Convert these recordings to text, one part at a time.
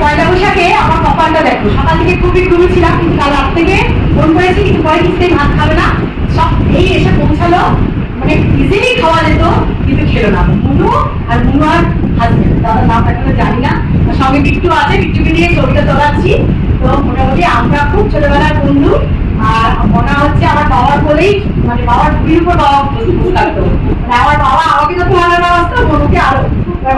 পয়লা বৈশাখে আমার কপালটা দেখো, সকাল থেকে খুবই ঘুমিয়েছিলাম কিন্তু কাল রাত থেকে ফোন করেছি, কিন্তু পরে কিছুতেই ভাত খাবে না। সব এই এসে পৌঁছালো মানে ইজিলি খাওয়া যেত, কিন্তু খেলো না। মুনু আর মুনু আর হাজবেন্ড দাদা নাম এখন জানি না। সঙ্গে বিট্টু আছে, বিট্টুকে নিয়ে ছবিটা তোলাচ্ছি। তো মোটামুটি আমরা খুব ছোটবেলার বন্ধু, আর মনে হচ্ছে আমার বাবার বলেই মানে বাবার ভুড়ির উপর বাবা বসে থাকতো মানে আমার বাবা আমাকে যত ভালো না বাসতো মনুকে আরও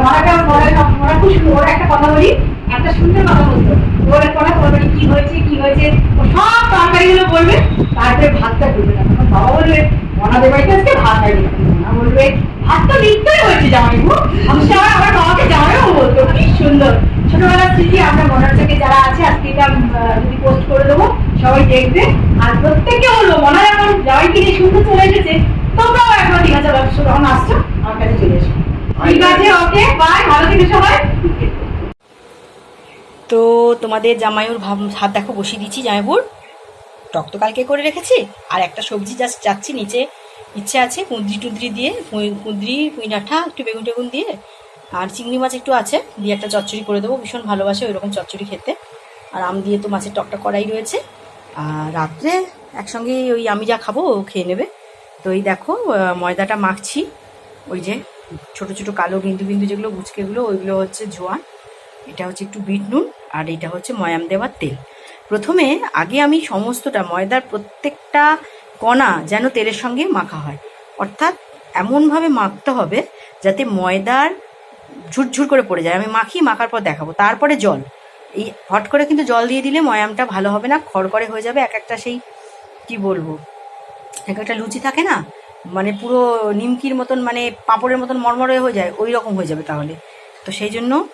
মরা মরা খুব ওর একটা কথা বলি একটা সুন্দর কথা বলতো ওর একটা কথা কি হয়েছে কি হয়েছে? ও সব তরকারিগুলো বলবে তারপরে ভাতটা করবে না তখন বাবা বলবে মনাদের বাড়িতে আজকে ভাত হয়নি। মনা বলবে ভাত তো নিত্যই হয়েছে জামাইবু। আমি সে আবার আমার বাবাকে জামাইও বলতো কি সুন্দর। ছোটবেলার স্মৃতি আমরা মনার থেকে যারা আছে আজকে এটা যদি পোস্ট করে দেবো সবাই দেখবে। আর প্রত্যেকে হলো মনে হয় এখন জামাইকে নিয়ে শুনতে চলে এসেছে। তোমরাও একবার ঠিক আছে যখন আসছো আমার কাছে চলে এসো। ঠিক আছে ওকে বাই ভালো থেকে সবাই। তো তোমাদের জামাইউর ভাব হাত দেখো, বসিয়ে দিচ্ছি জামাইবুর। টক তো কালকে করে রেখেছি। আর একটা সবজি জাস্ট যাচ্ছি নিচে। ইচ্ছে আছে কুঁদরি টুদরি দিয়ে কুঁদরি, পুঁই ডাঁটা একটু বেগুন টেগুন দিয়ে। আর চিংড়ি মাছ একটু আছে, দিয়ে একটা চচ্চড়ি করে দেবো। ভীষণ ভালোবাসে ওই রকম চচ্চড়ি খেতে। আর আম দিয়ে তো মাছের টকটা করাই রয়েছে। আর রাত্রে একসঙ্গে ওই আমি যা খাব, ও খেয়ে নেবে। তো এই দেখো ময়দাটা মাখছি। ওই যে ছোট ছোট কালো বিন্দু বিন্দু যেগুলো, গুচকেগুলো, ওইগুলো হচ্ছে জোয়ান। এটা হচ্ছে একটু বিট নুন আর এটা হচ্ছে ময়াম দেওয়ার তেল। প্রথমে আগে আমি সমস্তটা ময়দার প্রত্যেকটা কণা যেন তেলের সঙ্গে মাখা হয়। অর্থাৎ এমনভাবে মাখতে হবে যাতে ময়দার ঝুরঝুর করে পড়ে যায়। আমি মাখি মাখার পর দেখাবো। তারপরে জল। এই হট করে কিন্তু জল দিয়ে দিলে ময়ামটা ভালো হবে না খড়কড়ে হয়ে যাবে। এক একটা সেই কি বলব? এক একটা লুচি থাকে না? মানে পুরো নিমকির মতন মানে পাঁপড়ের মতন মরমরে হয়ে যায়, ওই রকম হয়ে যাবে তাহলে। তো সেই জন্য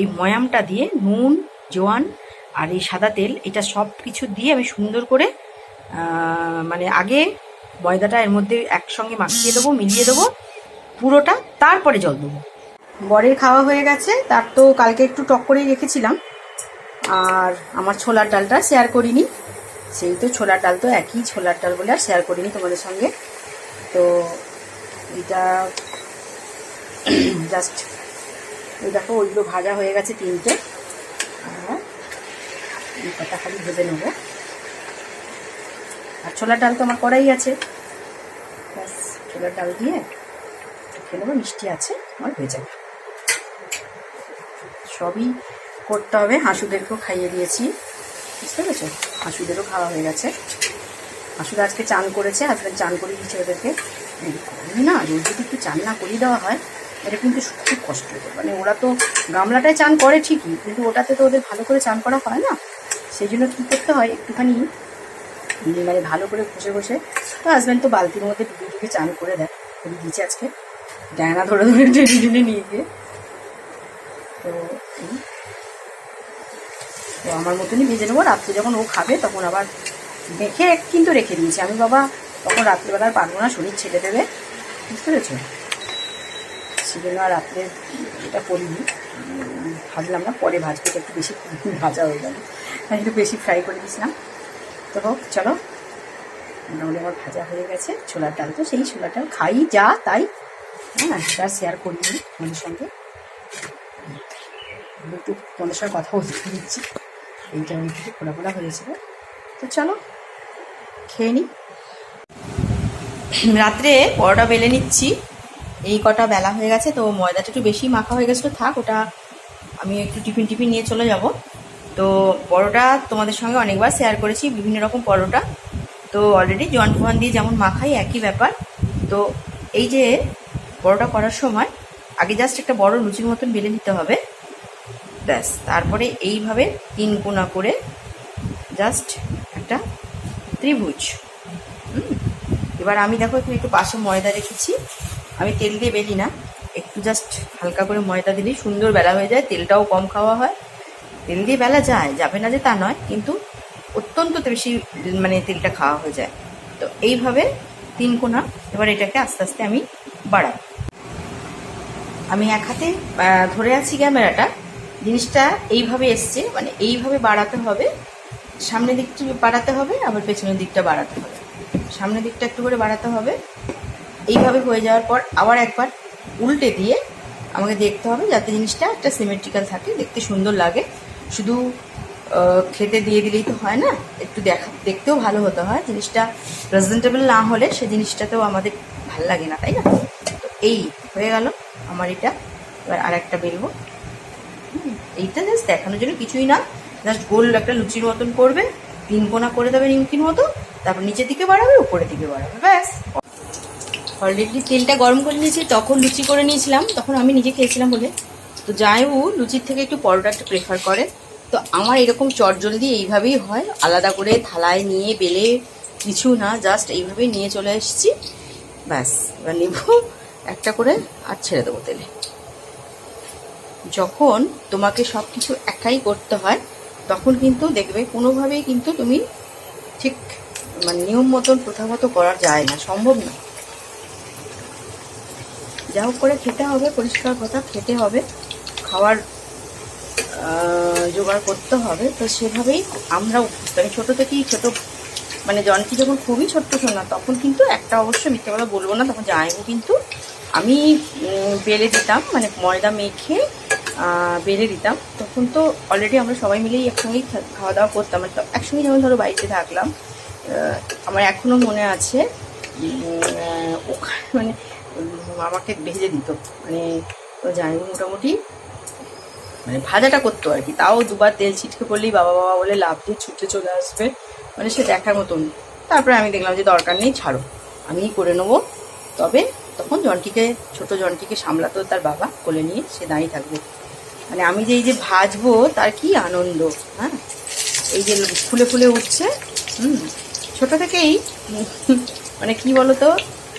এই ময়ামটা দিয়ে নুন, জোয়ান আর এই সাদা তেল, এটা সব কিছু দিয়ে আমি সুন্দর করে মানে আগে ময়দাটা এর মধ্যে একসঙ্গে মাখিয়ে দেবো, মিলিয়ে দেবো, পুরোটা, তারপরে জল দেবো। বরের খাওয়া হয়ে গেছে, তার তো কালকে একটু টক করেই রেখেছিলাম। আর আমার ছোলার ডালটা শেয়ার করিনি, সেই তো ছোলার ডাল তো একই ছোলার ডাল বলে আর শেয়ার করিনি তোমাদের সঙ্গে। তো, এটা জাস্ট দেখো, ওইগুলো ভাজা হয়ে গেছে তিনটে। আর এই খালি ভেজে নেব। আর ছোলার ডাল তো আমার করাই আছে। ব্যাস, ছোলার ডাল দিয়ে খেয়ে নেব, মিষ্টি আছে, আমার হয়ে যাবে। সবই করতে হবে, হাঁসুদেরকেও খাইয়ে দিয়েছি। বুঝতে পেরেছ? হাঁসুদেরও খাওয়া হয়ে গেছে। হাঁসুরা আজকে চান করেছে হাজব্যান্ড চান করে দিয়েছে ওদেরকে। না, রোজ যদি একটু চান না করিয়ে দেওয়া হয় এটা কিন্তু খুব কষ্ট মানে ওরা তো গামলাটায় চান করে ঠিকই, কিন্তু ওটাতে তো ওদের ভালো করে চান করা হয় না। সেই জন্য কী করতে হয়, একটুখানি মানে ভালো করে ঘষে ঘষে, তো হাজব্যান্ড তো বালতির মধ্যে ডুবে ডুবে চান করে দেয়। করে দিয়েছে আজকে। ডায়না ধরে ধরে নিয়ে গিয়ে। তো তো আমার মতনই ভেজে নেব। রাত্রে যখন ও খাবে তখন আবার মেখে কিন্তু রেখে দিয়েছি। আমি বাবা, তখন রাত্রিবেলা আর পারব না, শরীর ছেড়ে দেবে। বুঝতে পেরেছ? সেজন্য আর রাত্রে এটা করিনি। উম, ভাজলাম না পরে ভাজবো একটু বেশি ভাজা হয়ে যাবে আমি একটু বেশি ফ্রাই করে দিয়েছিলাম। তো হোক চলো। মোটামুটি আমার ভাজা হয়ে গেছে ছোলার ডাল তো সেই ছোলার ডাল খাই যা তাই। হ্যাঁ সেটা শেয়ার করিনি তোমাদের সঙ্গে। আমি একটু তোমাদের সঙ্গে কথা বলতে দিচ্ছি। এইটা অনেক কিছু খোলা খোলা হয়েছিল। তো চলো খেয়ে নিই রাত্রে পরোটা বেলে নিচ্ছি। এই কটা বেলা হয়ে গেছে, তো ময়দাটা একটু বেশি মাখা হয়ে গেছিল। থাক, ওটা আমি একটু টিফিন টিফিন নিয়ে চলে যাব। তো পরোটা তোমাদের সঙ্গে অনেকবার শেয়ার করেছি, বিভিন্ন রকম পরোটা। তো অলরেডি জোয়ান ফোয়ান দিয়ে যেমন মাখাই, একই ব্যাপার। তো এই যে পরোটা করার সময়, আগে জাস্ট একটা বড় লুচির মতন বেলে নিতে হবে। ব্যাস, তারপরে এইভাবে তিন কোনা করে জাস্ট একটা ত্রিভুজ। এবার আমি দেখো একটু পাশে ময়দা রেখেছি। আমি তেল দিয়ে বেলি না, একটু জাস্ট হালকা করে ময়দা দিলেই সুন্দর বেলা হয়ে যায়, তেলটাও কম খাওয়া হয়। তেল দিয়ে বেলা যায়, যাবে না যে তা নয়, কিন্তু অত্যন্ত বেশি মানে তেলটা খাওয়া হয়ে যায়। তো এইভাবে তিন কোনা, এবার এটাকে আস্তে আস্তে আমি বাড়াই। আমি এক হাতে ধরে আছি ক্যামেরাটা, জিনিসটা এইভাবে এসছে মানে এইভাবে বাড়াতে হবে। সামনের দিকটা বাড়াতে হবে, আবার পেছনের দিকটা বাড়াতে হবে। সামনের দিকটা একটু করে বাড়াতে হবে। এইভাবে হয়ে যাওয়ার পর আবার একবার উল্টে দিয়ে আমাকে দেখতে হবে যাতে জিনিসটা একটা সিমেট্রিক্যাল থাকে দেখতে সুন্দর লাগে। শুধু খেতে দিয়ে দিলেই তো হয় না একটু দেখা দেখতেও ভালো হতে হয়। জিনিসটা প্রেজেন্টেবল না হলে সে জিনিসটাতেও আমাদের ভালো লাগে না তাই না? তো এই হয়ে গেল আমার এটা। এবার আর একটা হুম, এইটা জাস্ট দেখানোর জন্য কিছুই না। জাস্ট গোল একটা লুচির মতন করবে তিন কোনা করে দেবে নিমকির মতো তারপর নিচের দিকে বাড়াবে উপরের দিকে বাড়াবে ব্যাস। অলরেডি তেলটা গরম করে নিয়েছি, তখন লুচি করে নিয়েছিলাম, তখন আমি নিজে খেয়েছিলাম বলে। তো জায়ু লুচির থেকে একটু পরোটাটা প্রেফার করে। তো আমার এরকম চটজলদি এইভাবেই হয়, আলাদা করে থালায় নিয়ে বেলে কিছু না জাস্ট এইভাবেই নিয়ে চলে এসেছি। ব্যাস, এবার নেব একটা করে আর ছেড়ে দেবো তেলে। যখন তোমাকে সব কিছু একাই করতে হয়, তখন কিন্তু দেখবে কোনোভাবেই কিন্তু তুমি ঠিক মানে নিয়ম মতন প্রথা মতো করা যায় না, সম্ভব না যা হোক করে খেতে হবে, পরিষ্কার কথা, খেতে হবে। খাওয়ার জোগাড় করতে হবে। তো সেভাবেই আমরা অভ্যস্ত আমি ছোটো থেকেই ছোটো মানে জনকি যখন খুবই ছোট্ট শোনা তখন কিন্তু একটা অবশ্য মিথ্যে কথা বলব না, তখন জামাইবু কিন্তু আমি বেলে দিতাম মানে ময়দা মেখে বেলে দিতাম। তখন তো অলরেডি আমরা সবাই মিলেই একসঙ্গেই খাওয়া দাওয়া করতাম। মানে একসঙ্গে যেমন ধরো বাড়িতে থাকলাম আমার এখনও মনে আছে ওখানে মানে আমাকে ভেজে দিত। মানে তো জামাইবু মোটামুটি। মানে ভাজাটা করতো আর কি। তাও দুবার তেল ছিটকে পড়লেই বাবা বাবা বলে লাভ দিয়ে ছুটে চলে আসবে। মানে সে দেখার মতন। তারপরে আমি দেখলাম যে দরকার নেই, ছাড়ো। আমিই করে নেব। তবে তখন জনটিকে ছোট জনটিকে সামলাতো তার বাবা, কোলে নিয়ে সে দাঁড়িয়ে থাকবে। মানে আমি যে এই যে ভাজবো, তার কি আনন্দ হ্যাঁ? এই যে ফুলে ফুলে উঠছে, হুম? ছোট থেকেই মানে কি বলতো,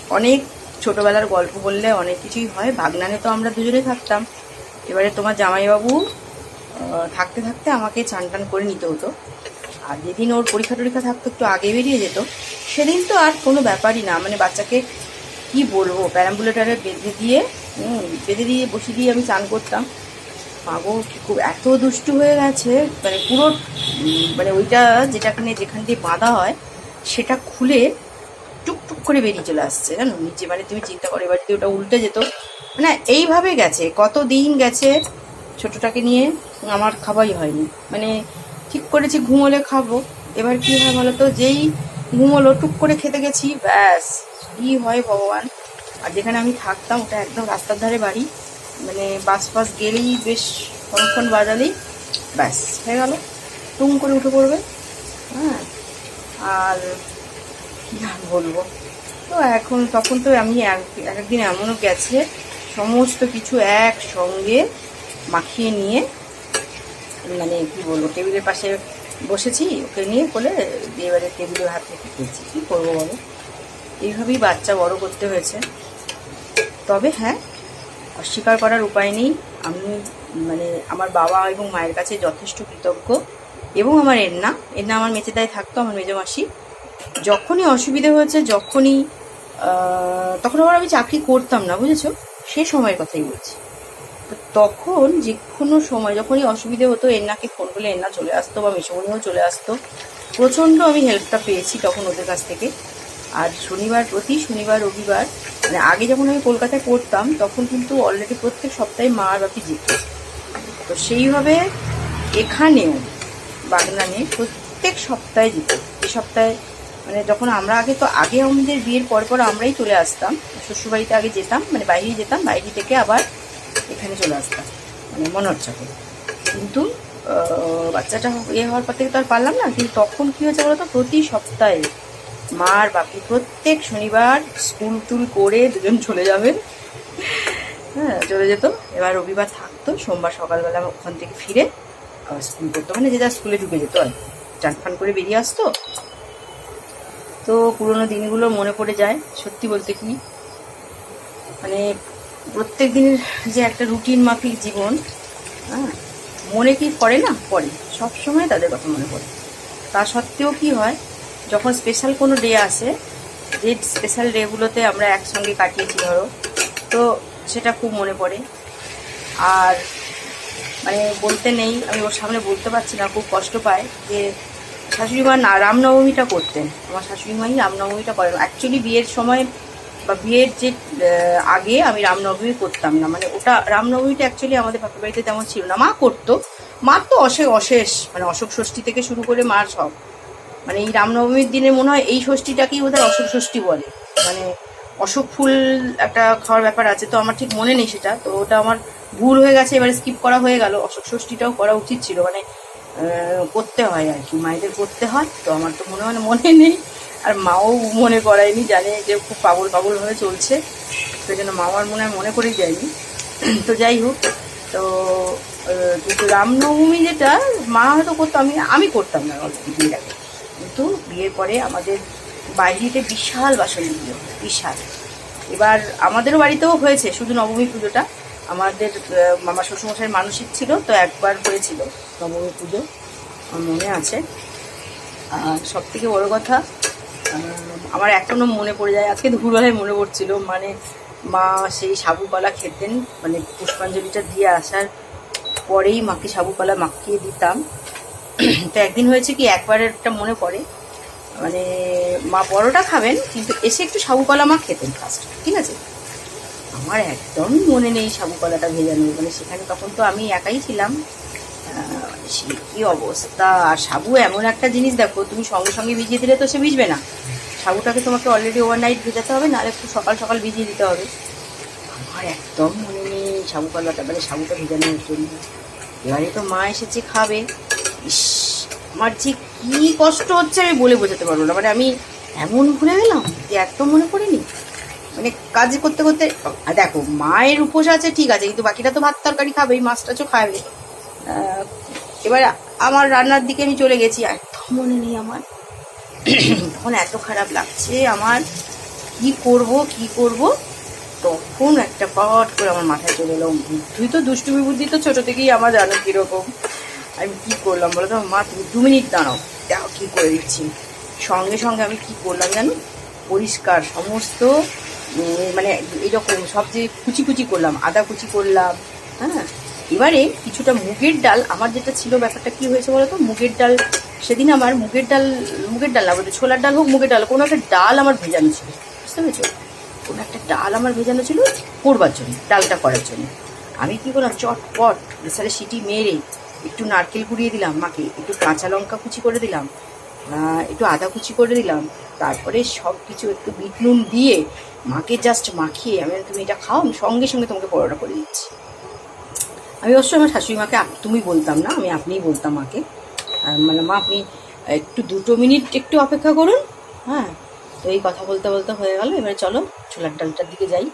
অনেক ছোটবেলার গল্প বললে অনেক কিছুই হয়। বাগনানে তো আমরা দুজনে থাকতাম। এবারে তোমার জামাইবাবু থাকতে থাকতে আমাকে চান টান করে নিতে হতো। আর যেদিন ওর পরীক্ষা টরীক্ষা থাকতো, একটু আগে বেরিয়ে যেত। সেদিন তো আর কোনো ব্যাপারই না। মানে বাচ্চাকে কি বলব? প্যারাম্বুলেটারে বেঁধে দিয়ে বেঁধে দিয়ে বসিয়ে দিয়ে আমি চান করতাম। মাগো খুব, এত দুষ্টু হয়ে গেছে। মানে পুরো মানে ওইটা যেটাখানে, যেখান দিয়ে বাঁধা হয়, সেটা খুলে টুকটুক করে বেরিয়ে চলে আসছে, জানো? নিচে মানে তুমি চিন্তা করো, এবার যদি ওটা উল্টে যেত। মানে এইভাবে গেছে কত দিন গেছে ছোটটাকে নিয়ে? আমার খাওয়াই হয়নি। মানে ঠিক করেছি ঘুমোলে খাব। এবার কি হয় বলো তো যেই ঘুমোলো, টুক করে খেতে গেছি, ব্যাস, কি হয় ভগবান। আর যেখানে আমি থাকতাম, ওটা একদম রাস্তার ধারে বাড়ি। মানে বাস ফাস গেলেই বেশ ক্ষণক্ষণ বাজালেই, ব্যাস, হয়ে গেল। টুম করে উঠে পড়বে। হ্যাঁ। আর বলব? তো এখন তখন তো আমি এক- এক একদিন এমনও গেছে, সমস্ত কিছু একসঙ্গে মাখিয়ে নিয়ে মানে কি বলব, টেবিলের পাশে বসেছি, ওকে নিয়ে বলে এবারে টেবিলের হাত থেকে খেয়েছি কী করব বলো? এইভাবেই বাচ্চা বড় করতে হয়েছে। তবে হ্যাঁ অস্বীকার করার উপায় নেই। আমি মানে আমার বাবা এবং মায়ের কাছে যথেষ্ট কৃতজ্ঞ এবং আমার এন্না এন্না আমার মেচেদায় থাকতো, আমার মেজো মাসি। যখনই অসুবিধে হয়েছে, যখনই তখন আবার আমি চাকরি করতাম না, বুঝেছ? সে সময়ের কথাই বলছি। তখন যে কোনো সময় যখনই অসুবিধে হতো, এন্নাকে ফোন করলে এন্না চলে আসতো বা মেসমনিও চলে আসতো। প্রচণ্ড আমি হেল্পটা পেয়েছি তখন ওদের কাছ থেকে। আর শনিবার প্রতি শনিবার, রবিবার মানে আগে যখন আমি কলকাতায় পড়তাম, তখন কিন্তু অলরেডি প্রত্যেক সপ্তাহে মা আর বাপি যেত। তো সেইভাবে এখানেও বাগনানে প্রত্যেক সপ্তাহে যেত। এই সপ্তাহে মানে যখন আমরা আগে তো আগে আমাদের বিয়ের পর পর আমরাই চলে আসতাম, শ্বশুরবাড়িতে আগে যেতাম মানে বাইরে যেতাম, বাইরে থেকে আবার এখানে চলে আসতাম মানে মনোরচাকে কিন্তু বাচ্চাটা ইয়ে হওয়ার পর থেকে তো আর পারলাম না, কিন্তু তখন কী হয়েছে বলতো? প্রতি সপ্তাহে মার বাপি প্রত্যেক শনিবার স্কুল টুল করে দুজন চলে যাবেন হ্যাঁ চলে যেত। এবার রবিবার থাকতো, সোমবার সকালবেলা ওখান থেকে ফিরে আবার স্কুল করতো। মানে যে যা স্কুলে ঢুকে যেত আর চান ফান করে বেরিয়ে আসতো তো পুরোনো দিনগুলো মনে পড়ে যায়, সত্যি বলতে কি। মানে প্রত্যেক দিনের যে একটা রুটিন মাফিক জীবন হ্যাঁ মনে কি পড়ে না? পড়ে। সব সময় তাদের কথা মনে পড়ে। তা সত্ত্বেও কি হয়, যখন স্পেশাল কোনো ডে আসে, যে স্পেশাল ডেগুলোতে আমরা একসঙ্গে কাটিয়েছি, ধরো, তো সেটা খুব মনে পড়ে। আর মানে বলতে নেই, আমি ওর সামনে বলতে পারছি না, খুব কষ্ট পায় যে শাশুড়ি মা না, রামনবমীটা করতেন। আমার শাশুড়ি মাই রামনবমীটা করেন। অ্যাকচুয়ালি বিয়ের সময় বা বিয়ের যে আগে আমি রামনবমী করতাম না। মানে ওটা, রামনবমীটা অ্যাকচুয়ালি আমাদের বাপের বাড়িতে তেমন ছিল না। মা করতো। মার তো অশেষ অশেষ মানে অশোক ষষ্ঠী থেকে শুরু করে মার সব। মানে এই রামনবমীর দিনে মনে হয় এই ষষ্ঠীটাকেই ওদের অশোক ষষ্ঠী বলে। মানে অশোক ফুল একটা খাওয়ার ব্যাপার আছে, তো আমার ঠিক মনে নেই সেটা। তো ওটা আমার ভুল হয়ে গেছে, এবারে স্কিপ করা হয়ে গেল। অশোক ষষ্ঠীটাও করা উচিত ছিল। মানে করতে হয় আর কি। মায়েদের করতে হয়, তো আমার তো মনে হয় না, মনে নেই। আর মাও মনে করায়নি, জানে যে খুব পাগল পাগল হয়ে চলছে। সেই জন্য মা আমার মনে হয় মনে করেই যায়নি। তো যাই হোক, তো কিন্তু রামনবমী যেটা, মা হয়তো করতো, আমি আমি করতাম না অলরেডি বিয়ের আগে। কিন্তু বিয়ের পরে আমাদের বাইরেতে বিশাল বাসন বিশাল। এবার আমাদেরও বাড়িতেও হয়েছে, শুধু নবমী পুজোটা। আমাদের মামা শ্বশুরমশাই মানসিক ছিল, তো একবার হয়েছিল। নবমী পুজো, আমার মনে আছে। আর সব থেকে বড়ো কথা আমার এখনও মনে পড়ে যায়, আজকে দুপুরবেলায় মনে পড়ছিল মানে মা সেই সাবু কলা খেতেন মানে পুষ্পাঞ্জলিটা দিয়ে আসার পরেই মাকে সাবু কলা মাখিয়ে দিতাম। তো একদিন হয়েছে কি, একবার একটা মনে পড়ে মানে মা পরোটা খাবেন, কিন্তু এসে একটু সাবু কলা মা খেতেন ফার্স্ট ঠিক আছে? আমার একদমই মনে নেই সাবু কলাটা ভেজানো মানে সেখানে তখন তো আমি একাই ছিলাম। সে কি অবস্থা? আর সাবু এমন একটা জিনিস দেখো, তুমি সঙ্গে সঙ্গে ভিজিয়ে দিলে তো সে ভিজবে না। সাবুটাকে তোমাকে অলরেডি ওভারনাইট ভেজাতে হবে, নাহলে একটু সকাল সকাল ভিজিয়ে দিতে হবে। আমার একদম মনে নেই সাবু কলাটা মানে সাবুটা ভেজানোর জন্য। এবারে তো মা এসেছে খাবে। ইস, আমার যে কী কষ্ট হচ্ছে আমি বলে বোঝাতে পারব না। মানে আমি এমন ভুলে গেলাম যে একদম মনে পড়েনি। মানে কাজ করতে করতে দেখো, মায়ের উপোস আছে, ঠিক আছে, কিন্তু বাকিটা তো ভাত তরকারি খাবেই মাছ টাছও খাবে। এবার আমার রান্নার দিকে আমি চলে গেছি একদম মনে নেই আমার। তখন এত খারাপ লাগছে আমার, কি করব কি করব? তখন একটা পট করে আমার মাথায় চলে এলো তুই তো, দুষ্টুমি বুদ্ধি তো ছোটো থেকেই আমার জানো কীরকম। আমি কি করলাম বলো তো? মা, তুমি দু মিনিট দাঁড়াও, দেখো কী করে দিচ্ছি। সঙ্গে সঙ্গে আমি কি করলাম জানো? পরিষ্কার সমস্ত মানে এইরকম সব যে কুচি কুচি করলাম, আদা কুচি করলাম হ্যাঁ? এবারে কিছুটা মুগের ডাল, আমার যেটা ছিল ব্যাপারটা কি হয়েছে বলো তো মুগের ডাল, সেদিন আমার মুগের ডাল মুগের ডাল না, বলতে ছোলার ডাল হোক, মুগের ডাল, কোনো একটা ডাল আমার ভেজানো ছিল, বুঝতে পেরেছ? কোনো একটা ডাল আমার ভেজানো ছিল করবার জন্য, ডালটা করার জন্য। আমি কি করলাম, চটপট প্রেসারে সিটি মেরে একটু নারকেল কুড়িয়ে দিলাম, মাকে একটু কাঁচা লঙ্কা কুচি করে দিলাম একটু আদা কুচি করে দিলাম তারপরে সব কিছু একটু বিট নুন দিয়ে মাকে জাস্ট মাখিয়ে আমি তুমি এটা খাও, আমি সঙ্গে সঙ্গে তোমাকে পরোটা করে দিচ্ছি। আমি অবশ্যই আমার শাশুড়ি মাকে তুমি বলতাম না, আমি আপনিই বলতাম মাকে। মানে মা, আপনি একটু দুটো মিনিট একটু অপেক্ষা করুন হ্যাঁ? তো এই কথা বলতে বলতে হয়ে গেল, এবারে চলো, ছোলার ডালটার দিকে যাই।